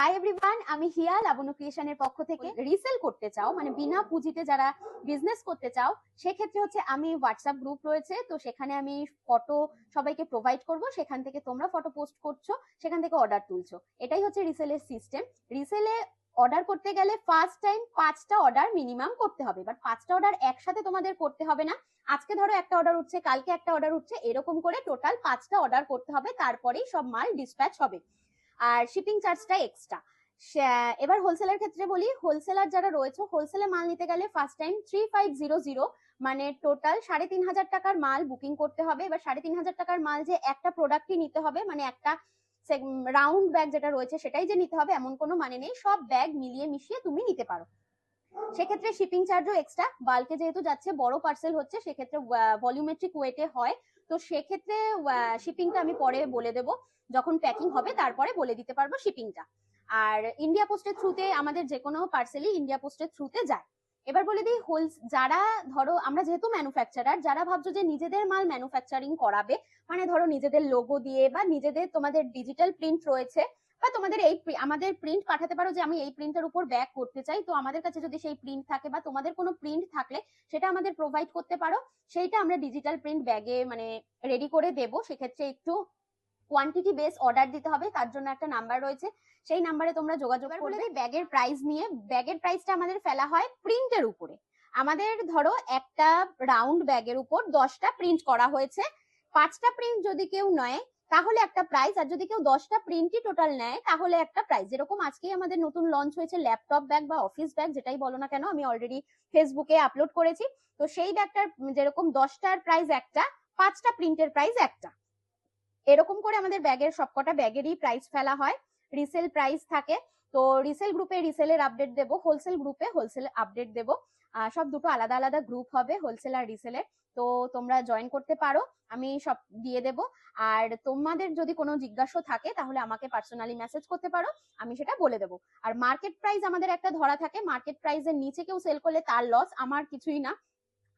Hi everyone আমি হিয়া লাবণ্য ক্রিয়েশনের পক্ষ থেকে রিসেল করতে চাও মানে বিনা পুঁজিতে যারা বিজনেস করতে চাও, সেক্ষেত্রে হচ্ছে আমি হোয়াটসঅ্যাপ গ্রুপ রয়েছে, তো সেখানে আমি ফটো সবাইকে প্রোভাইড করব, সেখান থেকে তোমরা ফটো পোস্ট করছ, সেখান থেকে অর্ডার তুলছো। এটাই হচ্ছে রিসেলের সিস্টেম রিসেলে অর্ডার করতে গেলে ফার্স্ট টাইম পাঁচটা অর্ডার মিনিমাম করতে হবে বাট পাঁচটা অর্ডার একসাথে তোমাদের করতে হবে না। আজকে ধরো একটা অর্ডার উঠছে, কালকে একটা অর্ডার উঠছে, এরকম করে টোটাল পাঁচটা অর্ডার করতে হবে, তারপরেই সব মাল ডিসপ্যাচ হবে। আর শিপিং চার্জটা এক্সট্রা এবার হোলসেলার ক্ষেত্রে বলি হোলসেলার যারা রয়েছে হোলসেলে মাল নিতে গেলে first time three five zero zero মানে টোটাল সাড়ে তিন হাজার টাকার মাল বুকিং করতে হবে। এবার সাড়ে তিন হাজার টাকার মাল যে একটা প্রোডাক্টই নিতে হবে মানে একটা রাউন্ড ব্যাগ যেটা রয়েছে সেটাই যে নিতে হবে, এমন কোনো মানে নেই, সব ব্যাগ মিলিয়ে মিশিয়ে তুমি নিতে পারো। সেক্ষেত্রে শিপিং চার্জও এক্সট্রা বাল্কে যেহেতু যাচ্ছে, বড় পার্সেল হচ্ছে, সেক্ষেত্রে ভলিউমেট্রিক ওয়েটে হয়। তো সেক্ষেত্রে শিপিংটা আমি পরে বলে দেব। যখন প্যাকিং হবে, তারপরে বলে দিতে পারব শিপিংটা আর ইন্ডিয়া পোস্টের থ্রুতে আমাদের যে কোনো পার্সেলই ইন্ডিয়া পোস্টের থ্রুতে যায়। এবার বলে দিই হোলস যারা ধরো, আমরা যেহেতু ম্যানুফ্যাকচারার যারা ভাবছ যে নিজেদের মাল ম্যানুফ্যাকচারিং করাবে মানে ধরো নিজেদের লোগো দিয়ে বা নিজেদের তোমাদের ডিজিটাল প্রিন্ট রয়েছে বা তোমাদের এই আমাদের প্রিন্ট পাঠাতে পারো যে আমি এই প্রিন্টের উপর ব্যাক করতে চাই। তো আমাদের কাছে যদি সেই প্রিন্ট থাকে বা তোমাদের কোনো প্রিন্ট থাকলে সেটা আমাদের প্রোভাইড করতে পারো। সেইটা আমরা ডিজিটাল প্রিন্ট ব্যাগে মানে রেডি করে দেব। সেক্ষেত্রে একটু কোয়ান্টিটি বেস অর্ডার দিতে হবে। তার জন্য একটা নাম্বার রয়েছে। সেই নাম্বারে তোমরা যোগাযোগ বলে দিই ব্যাগের প্রাইস নিয়ে। ব্যাগের প্রাইসটা আমাদের ফেলা হয় প্রিন্টের উপরে। আমাদের ধরো একটা রাউন্ড ব্যাগের উপর দশটা প্রিন্ট করা হয়েছে। পাঁচটা প্রিন্ট যদি কেউ নয় তাহলে একটা প্রাইস আর যদি কেউ দশটা প্রিন্টই টোটাল নেয়, তাহলে একটা প্রাইস যেরকম আজকেই আমাদের নতুন লঞ্চ হয়েছে ল্যাপটপ ব্যাগ বা অফিস ব্যাগ যেটাই বলো না কেন, আমি অলরেডি ফেসবুকে আপলোড করেছি। তো সেই ব্যাগটার যেরকম দশটার প্রাইস একটা, পাঁচটা প্রিন্টের প্রাইস একটা। এরকম করে আমাদের ব্যাগের সবকটা ব্যাগেরই প্রাইস ফেলা হয়। রিসেল প্রাইস থাকে। তো রিসেল গ্রুপে রিসেলের আপডেট দেবো হোলসেল গ্রুপে হোলসেল আপডেট দেবো। সব দুটো আলাদা আলাদা গ্রুপ হবে হোলসেল আর রিসেলের তো তোমরা জয়েন করতে পারো, আমি সব দিয়ে দেব। আর তোমাদের যদি কোনো জিজ্ঞাসা থাকে, তাহলে আমাকে পার্সোনালি মেসেজ করতে পারো, আমি সেটা বলে দেবো। আর মার্কেট প্রাইস আমাদের একটা ধরা থাকে মার্কেট প্রাইসের নিচে কেউ সেল করলে তার লস আমার কিছুই না।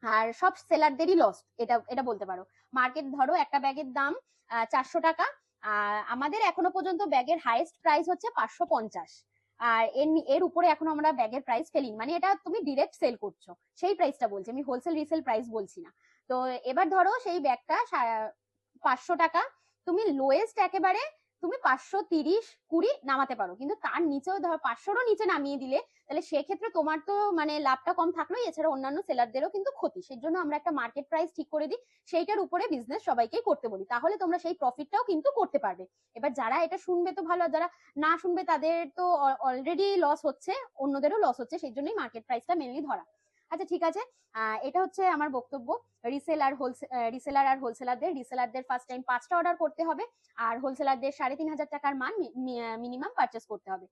আর সব সেলারদেরই লস এটা এটা বলতে পারো। মার্কেট ধরো একটা ব্যাগের দাম চারশো টাকা আমাদের এখনও পর্যন্ত ব্যাগের হাইয়েস্ট প্রাইস হচ্ছে পাঁচশো পঞ্চাশ। আর এর এর উপরে এখন আমরা ব্যাগের প্রাইস ফেলি মানে এটা তুমি ডিরেক্ট সেল করছ। সেই প্রাইসটা বলছি। আমি হোলসেল রিসেল প্রাইস বলছি না। তো এবার ধরো সেই ব্যাগটা পাঁচশো টাকা। তুমি লোয়েস্ট একেবারে তুমি পাঁচশো তিরিশ কুড়ি নামাতে পারো। কিন্তু তার নিচেও ধর পাঁচশোরও নিচে নামিয়ে দিলে, তাহলে সেক্ষেত্রে তোমার তো মানে লাভটা কম থাকলেও এছাড়া অন্যান্য সেলারদেরও কিন্তু ক্ষতি। সেই জন্য আমরা একটা মার্কেট প্রাইস ঠিক করে দিই, সেইটার উপরে বিজনেস সবাইকেই করতে বলি। তাহলে তোমরা সেই প্রফিটটাও কিন্তু করতে পারবে। এবার যারা এটা শুনবে তো ভালো, আর যারা না শুনবে তাদের তো অলরেডি লস হচ্ছে, অন্যদেরও লস হচ্ছে, সেই জন্যই মার্কেট প্রাইসটা মেনলি ধরা। আচ্ছা ঠিক আছে। এটা হচ্ছে আমার বক্তব্য। রিসেল আর হোলসেল রিসেলার আর হোলসেলারদের রিসেলারদের ফার্স্ট টাইম পাঁচটা অর্ডার করতে হবে। আর হোলসেলারদের সাড়ে তিন হাজার টাকার মান মিনিমাম পারচেস করতে হবে।